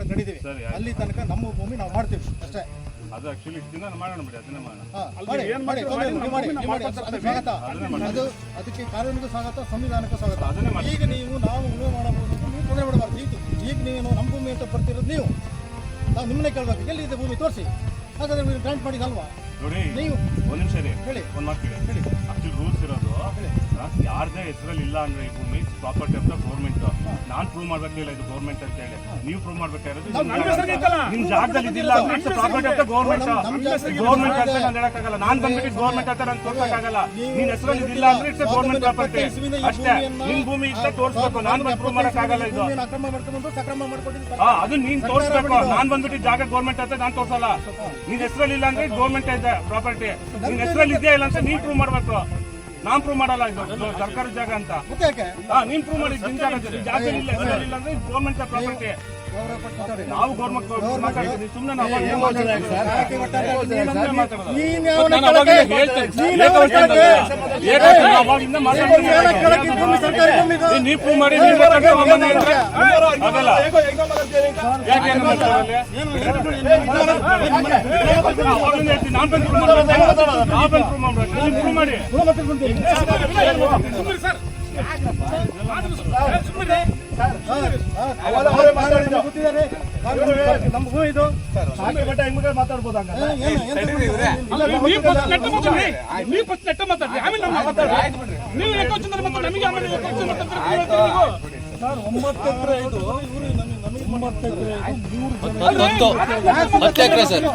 ಸರಿ ಅಲ್ಲಿ ತನಕ ನಮ್ಮ ಭೂಮಿ ನಾವು ಮಾಡ್ತೀವಿ ಅಷ್ಟೇ. ಅದು ಆಕ್ಚುಲಿ ಇಷ್ಟು ದಿನ ಮಾಡೋಣ ಬಿಡಿ ಅದನ್ನೇ ಮಾಡೋಣ ಹಾ, ಮಾಡಿ, ಮಾಡಿ, ತೊಂದ್ರೆ ಇಲ್ಲ, ನೀವು ಮಾಡಿ, ನೀವು ಮಾಡಿ, ಅದು ಸ್ವಾಗತ. ಅದು ಅದಕ್ಕೆ ಕಾನೂನಿಗೂ ಸ್ವಾಗತ ಸಂವಿಧಾನಕ್ಕೂ ಸ್ವಾಗತ. ಅದನ್ನೇ ಮಾಡಿ. ಈಗ ನೀವು ನಾವು ಉಳುಮೆ ಮಾಡಬಹುದು ಅಂತ ನೀವು ತೊಂದರೆ ಮಾಡಬಾರ್ದು ಈಗ ಈಗ ನೀವು ನಮ್ಮ ಭೂಮಿ ಅಂತ ಬರ್ತಿರೋದು ನೀವು. ನಾವು ನಿಮ್ಮನ್ನೇ ಎಲ್ಲಿ ಇದೆ ಭೂಮಿ? ತೋರಿಸಿ. ಹಾಗಾದ್ರೆ ನೀವು ಗ್ರಾಂಟ್ ಮಾಡಿದಲ್ವಾ? ನೋಡಿ ಒಂದ್ ನಿಮಿಷ ರೀ ಹೇಳಿ. ಒಂದ್ ಮಾತು ಹೇಳಿ. ಆಕ್ಚುಲಿ ರೂಲ್ಸ್ ಇರೋದು. ಯಾರ್ದೇ ಹೆಸರಲ್ಲಿ ಇಲ್ಲ ಅಂದ್ರೆ ಈ ಭೂಮಿ ಪ್ರಾಪರ್ಟಿ ದ ಗೌರ್ಮೆಂಟ್ ನಾನ್ ಪ್ರೂವ್ ಮಾಡ್ಬೇಕಿಲ್ಲ ಇದು ಗೌರ್ಮೆಂಟ್ ಅಂತ ಹೇಳಿ. ನೀವು ಪ್ರೂವ್ ಮಾಡ್ಬೇಕಾಗಿರೋದು ನಿಮ್ ಜಾಗ- ಜಾಗದಲ್ಲಿ ಇದಿಲ್ಲ ಅಂದ್ರೆ it's property the government government ಅಂತ. ನಾನು ಹೇಳಕ್ಕಾಗಲ್ಲ. ನಾನ್ ಬಂದ್ಬಿಟ್ಟು ಗೌರ್ಮೆಂಟ್ ಅಂತ ನಾನು ತೋರ್ಸಕ್ಕಾಗಲ್ಲ. ನಿನ್ ಹೆಸರಲ್ಲಿ ಇದಿಲ್ಲ ಅಂದ್ರೆ ಇಟ್ಸ್ ಗೌರ್ಮೆಂಟ್ ಪ್ರಾಪರ್ಟಿ ಅಷ್ಟೇ. ನಿಮ್ ಭೂಮಿ ಇಷ್ಟ ತೋರಿಸ್ಬೇಕು. ನಾನ್ ಬಂದು ಪ್ರೂವ್ ಮಾಡಕ್ಕಾಗಲ್ಲ ಇದು. ಅದು ನೀನ್ ತೋರ್ಸ್ಬೇಕು. ನಾನ್ ಬಂದ್ಬಿಟ್ಟು ಜಾಗ ಗೌರ್ಮೆಂಟ್ ಅಂತ ನಾನು ತೋರ್ಸಲ್ಲ. ನಿನ್ ಹೆಸರಲ್ಲಿ ಇಲ್ಲ ಅಂದ್ರೆ ಗೌರ್ಮೆಂಟ್ ಇದೆ ಪ್ರಾಪರ್ಟಿ ನಿನ್ನ ಹೆಸರಲ್ಲಿ ಇದೆಯಾ ಇಲ್ಲ ಅಂತ ನೀನ್ ಪ್ರೂವ್ ಮಾಡ್ಬೇಕು. ನಾನ್ ಪ್ರೂವ್ ಮಾಡಲ್ಲ ಇದು ಸರ್ಕಾರದ ಜಾಗ ಅಂತ. ಹಾ ನೀನ್ ಪ್ರೂವ್ ಮಾಡಿ ಜಾಗ. ಜಾಗ ಇಲ್ಲ ಇಲ್ಲ ಅಂದ್ರೆ ಗೌರ್ಮೆಂಟ್ ಪ್ರಾಪರ್ಟಿ. ನಾವು ಗೌರ್ಮೆಂಟ್ ಸುಮ್ಮನೆ ನಾವು ಪ್ರೂವ್ ಮಾಡಿ ಪ್ರೂವ್ ಮಾಡಿ. ಭೂಮಿ ಇದು ಮಾತಾಡ್ಬೋದು. ಸರ್, ಒಂಬತ್ತು ಎಕರೆ ಇದು ನಮಗೆ ನಮಗೆ ಹತ್ತು ಎಕರೆ ಸರ್?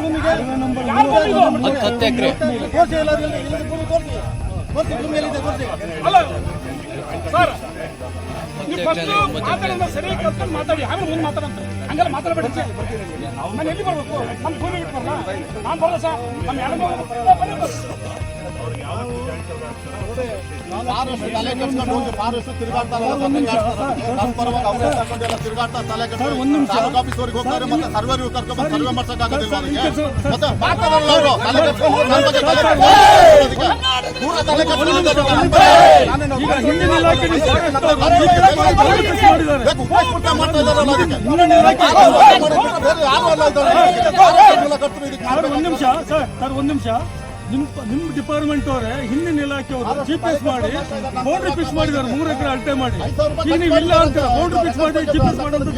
ಹತ್ತು ಎಕರೆ ಅಲ್ಲ ಸರ್ ಮಾತಾಡೋದು ಕಲ್ತ್ಕೊಂಡು ಮಾತಾಡಿ. ಆಮೇಲೆ ಮುಂದೆ ಮಾತಾಡಂತ ಹಂಗೆಲ್ಲ ಮಾತಾಡಬೇಡಿ. ನಾನು ಎಲ್ಲಿ ಬರ್ಬೇಕು? ನಮ್ಮ ಭೂಮಿ ಬಿಟ್ಟು ಬರಲ್ಲ ನಾನು ಬರಲ್ಲ ಸರ್ ನಮ್ಮ ಆಫೀಸ್ವರೆಗೆ ಹೋಗ್ತಾರೆ ಮತ್ತೆ ಸರ್ವೇರಿಗೂ ಕರ್ಕೊಂಡು ಸರ್ವೆ ಮಾಡ್ಸಕ್ ಆಗೋದಿಲ್ಲ ಅವ್ರಿಗೆ. ಮತ್ತೆ ಮಾತಾಡಲ್ಲ ಅವರು. ತಲೆ ಕೆಡ್ಸ್ಕೊಂಡು ಇಲಾಖೆ ಸರ್ ಒಂದ್ ನಿಮಿಷ ಸರ್. ಸರ್ ಒಂದ್ ನಿಮಿಷ. ನಿಮ್ ನಿಮ್ ಡಿಪಾರ್ಟ್ಮೆಂಟ್ ಅವರೇ ಹಿಂದಿನ ಇಲಾಖೆ ಅವರು ಜಿ ಪಿ ಎಸ್ ಮಾಡಿ ಬೌಂಡ್ರಿ ಫಿಕ್ಸ್ ಮಾಡಿದ್ದಾರೆ ಮೂರು ಎಕರೆ ಅಳತೆ ಮಾಡಿ. ಈಗ ನೀವು ಇಲ್ಲ ಅಂತ ಬೌಂಡ್ರಿ ಫಿಕ್ಸ್ ಮಾಡಿ ಜಿ ಪಿ ಎಸ್ ಮಾಡೋದು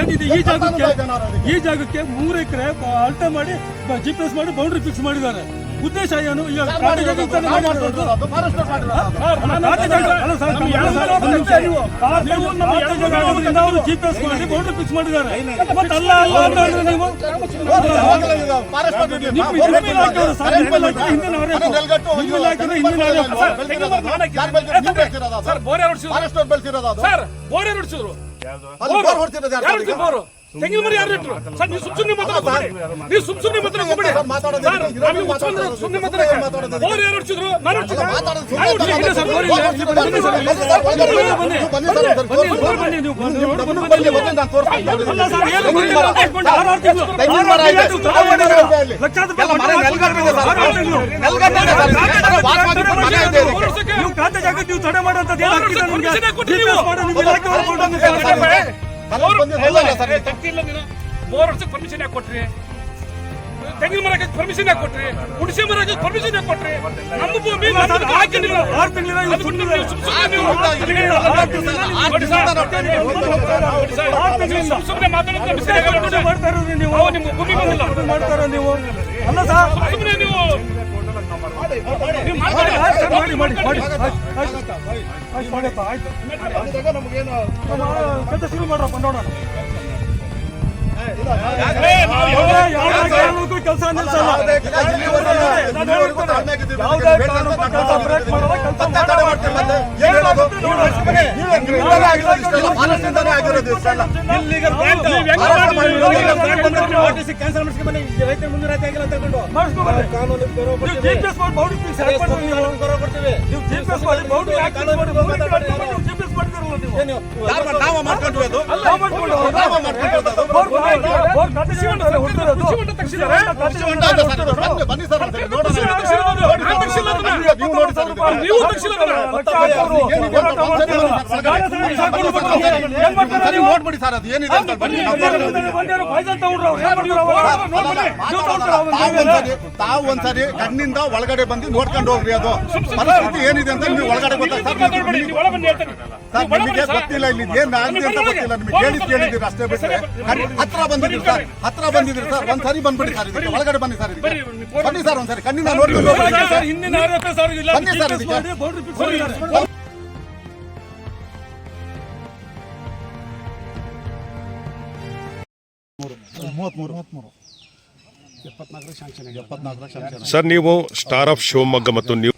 ಏನಿದೆ ಈ ಜಾಗಕ್ಕೆ ಈ ಜಾಗಕ್ಕೆ ಮೂರು ಎಕರೆ ಅಳತೆ ಮಾಡಿ ಜಿಪಿಎಸ್ ಪಿ ಎಸ್ ಮಾಡಿ ಬೌಂಡ್ರಿ ಫಿಕ್ಸ್ ಮಾಡಿದ್ದಾರೆ. ಉದ್ದೇಶ ಏನು? ಈಗ ಖಾತೆ ಜಾಗ ತಾನೇ ಅದು ಫಾರೆಸ್ಟರ್ ಮಾಡಿರೋದು. ಖಾತೆ ಜಾಗ ಅಲ್ಲ ಸರ್, ನಮ್ಗೆ ಯಾರು ಸರ್, ಒಂದ್ ನಿಮಿಷ ನೀವು. ಖಾತೆ ಜಾಗ ಅವರು ಜಿ ಪಿ ಎಸ್ ಮಾಡಿ ಬೌಂಡ್ರಿ ಫಿಕ್ಸ್ ಮಾಡಿದ್ದಾರೆ ಮತ್ತೆ ಅಲ್ಲ ಅಲ್ಲ ಅಂತ ಹೇಳಿದ್ರೆ ನೀವು ಹಿಂದಿನ ಬೋರ್ ಹೊಡ್ಸಿದ್ರು ತೆಂಗಿನ ಮರಿ ಯಾರು ಇಟ್ರು ಸರ್ ನೀವು ಸುಮ್ ಸುಮ್ಮನೆ ಮಾತಾಡೋದು ನೀವು ಸುಮ್ ಸುಮ್ಮನೆ ಮಾತಾಡೋದು ಸುಮ್ಮನೆ ಮಾತಾಡೋದು ಬೋರ್ ಯಾರು ಹೊಡ್ಸಿದ್ರು ನಾನು ನೀವು ಖಾತೆ ಜಾಗ ನೀವು ತಡೆ ಮಾಡಿ ನೀನು. ಬೋರ್ ಪರ್ಮಿಷನ್ ಯಾಕೆ ಕೊಟ್ರಿ? ತೆಂಗಿನ ಮರಕ್ಕೆ ಪರ್ಮಿಷನ್ ಯಾಕೆ ಕೊಟ್ರಿ? ಹುಣಸೆ ಮರಕ್ಕೆ ಪರ್ಮಿಷನ್ ಯಾಕೆ ಕೊಟ್ರಿ? ನಮ್ಮ ಭೂಮಿ ಸುಮ್ಮನೆ ಮಾತಾಡೋದು ನಿಮ್ಮ ಭೂಮಿ ಬಂದಿಲ್ಲ. ಮಾಡ್ತಾ ನೀವು? ಅಲ್ಲ ಸರ್ ಸುಮ್ಮನೆ ನೀವು. ಸರ್, ಮಾಡಿ ಮಾಡಿ ಮಾಡಿ. ಆಯ್ತು, ಆಯ್ತು. ಕತೆ ಶುರು ಮಾಡ್ರಪ್ಪ ನೋಡೋಣ ಏ, ನಾವು ಯಾವುದೇ ಯಾವುದೇ ಕಾರಣಕ್ಕೂ ಕೆಲಸ ನಿಲ್ಸಲ್ಲ ಇಲ್ಲಿವರೆಗೂ ತಾಳ್ಮೆಯಾಗಿದ್ದೀವಿ. ಯಾವುದೇ ಕಾರಣಕ್ಕೂ ಕೆಲಸ ಬ್ರೇಕ್ ಮಾಡಲ್ಲ ಕೆಲಸ ಆಗಿರೋದು ಇಷ್ಟೆಲ್ಲ. ನೀವು ಹೆಂಗ್ ಮಾಡ್ತೀರಿ? ಜಿಪಿಎಸ್ ಮಾಡಿ ಬೌಂಡ್ರಿ ನೀವು ಜಿಪಿಎಸ್ ಬೌಂಡ್ರಿ ಜಿಪಿಎಸ್ ಮಾಡ್- ನಾವ ಮಾಡ್ಕೊಂಡು ನೋಡ್ಬಿಡಿ ಸರ್ ಅದು ಏನಿದೆ ಅಂತ ಬನ್ನಿ. ನಾವು ತಾವು ಒಂದ್ಸರಿ ಕಣ್ಣಿಂದ ಒಳಗಡೆ ಬಂದು ನೋಡ್ಕೊಂಡು ಹೋಗ್ರಿ ಅದು. ಪರಿಸ್ಥಿತಿ ಏನಿದೆ ಅಂತ ನೀವು ಒಳಗಡೆ ಗೊತ್ತಾಗ ಸರ್ ನಿಮಗೆ ಗೊತ್ತಿಲ್ಲ ಇಲ್ಲಿ. ಏನ್ ಆಗಿದೆ ಅಂತ ಗೊತ್ತಿಲ್ಲ ನಿಮಗೆ. ಕೇಳಿ ಕೇಳಿದ್ದೀರಿ ಅಷ್ಟೇ ಬಿಟ್ಟರೆ ಹತ್ರ ಬಂದಿದ್ದೀರಿ ಸರ್? ಹತ್ರ ಬಂದಿದ್ದೀರಿ ಸರ್? ಒಂದ್ಸರಿ ಬಂದ್ಬಿಡಿ ಸರ್ ಇದಕ್ಕೆ ಒಳಗಡೆ ಬನ್ನಿ ಸರ್ ಇದಕ್ಕೆ ಬನ್ನಿ ಸರ್ ಒಂದ್ಸರಿ ಕಣ್ಣಿಂದ ನೋಡ್ಕೊಂಡು ಸರ್. ಸರ್. ಬನ್ನಿ ಸರ್ ಇದಕ್ಕೆ ಸರ್ ನೀವು ಸ್ಟಾರ್ ಆಫ್ ಶಿವಮೊಗ್ಗ ಮತ್ತು ನೀವು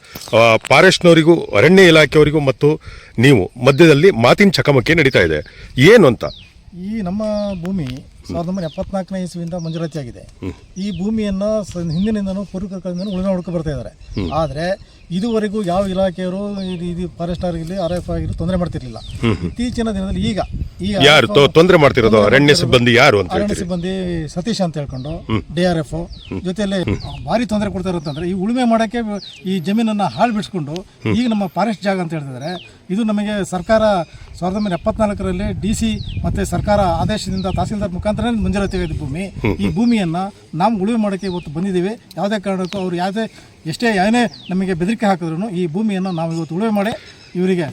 ಫಾರೆಸ್ಟ್ನವರಿಗೂ ಅರಣ್ಯ ಇಲಾಖೆಯವರಿಗೂ ಮತ್ತು ನೀವು ಮಧ್ಯದಲ್ಲಿ ಮಾತಿನ ಚಕಮಕಿ ನಡೀತಾ ಇದೆ. ಏನು ಅಂತ? ಈ ನಮ್ಮ ಭೂಮಿ ಸಾವಿರದ ಒಂಬೈನೂರ ಎಪ್ಪತ್ನಾಲ್ಕನೇ ಇಸ್ವಿಯಿಂದ ಮಂಜೂರಾತಿಯಾಗಿದೆ. ಈ ಭೂಮಿಯನ್ನು ಹಿಂದಿನಿಂದನೂ ಪೂರ್ವಕಗಳಿಂದ ಉಳಿದ ಹುಡುಕ ಬರ್ತಾ ಇದ್ದಾರೆ. ಆದರೆ ಇದುವರೆಗೂ ಯಾವ ಇಲಾಖೆಯವರು ಇದು- ಫಾರೆಸ್ಟ್ ಆಗಿರಲಿ ಆರ್ ಎಫ್ ಆಗಿರಲಿ ತೊಂದರೆ ಮಾಡ್ತಿರ್ಲಿಲ್ಲ. ಇತ್ತೀಚಿನ ದಿನದಲ್ಲಿ ಈಗ ಯಾರು ತೊಂದರೆ ಮಾಡ್ತಿರೋದು? ಅರಣ್ಯ ಸಿಬ್ಬಂದಿ ಯಾರು ಅಂತ ಅರಣ್ಯ ಸಿಬ್ಬಂದಿ ಸತೀಶ್ ಅಂತ ಹೇಳ್ಕೊಂಡು ಡಿ ಆರ್ ಎಫ್ ಜೊತೆಯಲ್ಲಿ ಭಾರಿ ತೊಂದರೆ ಕೊಡ್ತಾ ಇರುತ್ತಂದ್ರೆ ಈ ಉಳುಮೆ ಮಾಡಕ್ಕೆ ಈ ಜಮೀನನ್ನ ಹಾಳು ಬಿಡಿಸ್ಕೊಂಡು ಈಗ ನಮ್ಮ ಫಾರೆಸ್ಟ್ ಜಾಗ ಅಂತ ಹೇಳ್ತಿದ್ದಾರೆ ಇದು ನಮಗೆ ಸರ್ಕಾರ ಸಾವಿರದ ಒಂಬೈನೂರ ಎಪ್ಪತ್ನಾಲ್ಕರಲ್ಲಿ ಡಿ ಸಿ ಮತ್ತೆ ಸರ್ಕಾರ ಆದೇಶದಿಂದ ತಹಸೀಲ್ದಾರ್ ಮುಖಾಂತರ ಮಂಜೂರಾತಿ ಭೂಮಿ. ಈ ಭೂಮಿಯನ್ನ ನಾವು ಉಳುಮೆ ಮಾಡೋಕ್ಕೆ ಇವತ್ತು ಬಂದಿದ್ದೀವಿ. ಯಾವುದೇ ಕಾರಣಕ್ಕೂ ಅವ್ರು ಯಾವುದೇ ಎಷ್ಟೇ ಏನೇ ನಮಗೆ ಬೆದರಿಕೆ ಹಾಕಿದ್ರು ಈ ಭೂಮಿಯನ್ನು ನಾವು ಇವತ್ತು ಉಳುಮೆ ಮಾಡಿ ಇವರಿಗೆ